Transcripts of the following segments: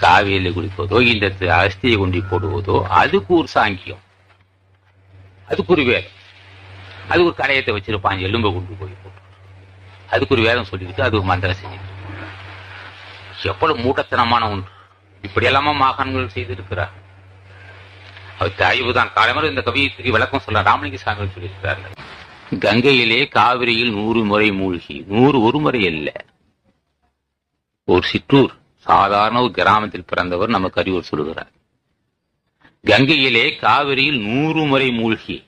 காவியில் குளிப்பதோ இந்த அஸ்தியை கொண்டு போடுவதோ அதுக்கு ஒரு சாங்கியம். அதுக்கு ஒரு வேதம். அது ஒரு கடையத்தை வச்சிருப்பான் எலும்பை கொண்டு போய் போட்டு. அதுக்கு ஒரு வேதம் சொல்லிட்டு அது ஒரு மந்திரம் செஞ்சுட்டு எவ்வளவு மூட்டத்தனமான ஒன்று. இப்படி எல்லாமா மாகாணங்கள் செய்திருக்கிறார். அவர் தயவு தான். காலமரம் இந்த கவியத்துக்கு விளக்கம் சொல்ல ராமலிங்க சாமி சொல்லியிருக்கிறார்கள். கங்கையிலே காவிரியில் நூறு முறை மூழ்கி நூறு ஒரு முறை அல்ல. ஒரு சிற்றூர். சாதாரண ஒரு கிராமத்தில் பிறந்தவர் நமக்கு அறிவுரை சொல்கிறார் கங்கையிலே காவிரியில் நூறு முறை மூழ்கி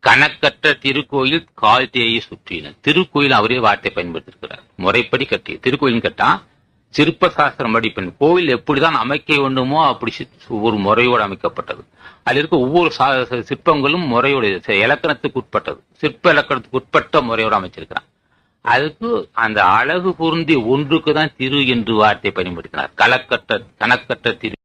கணக்கற்ற திருக்கோயில் கால் தேயை சுற்றின திருக்கோயில் அவரே வார்த்தை பயன்படுத்தியிருக்கிறார். முறைப்படி கட்டிய திருக்கோயில் கட்டா சிற்ப சாஸ்திரம் படிப்பன் கோவில் எப்படிதான் அமைக்க வேண்டுமோ அப்படி ஒரு முறையோடு அமைக்கப்பட்டது. அதில் இருக்க ஒவ்வொரு சா- சிற்பங்களும் முறையோடு இலக்கணத்துக்கு உட்பட்டது. சிற்ப இலக்கணத்துக்கு உட்பட்ட முறையோடு அமைச்சிருக்கிறான் அதுக்கு அந்த அழகு பொருந்தி ஒன்றுக்கு தான் திரு என்று வார்த்தை பயன்படுத்தினார். கலக்கற்ற கணக்கற்ற திரு.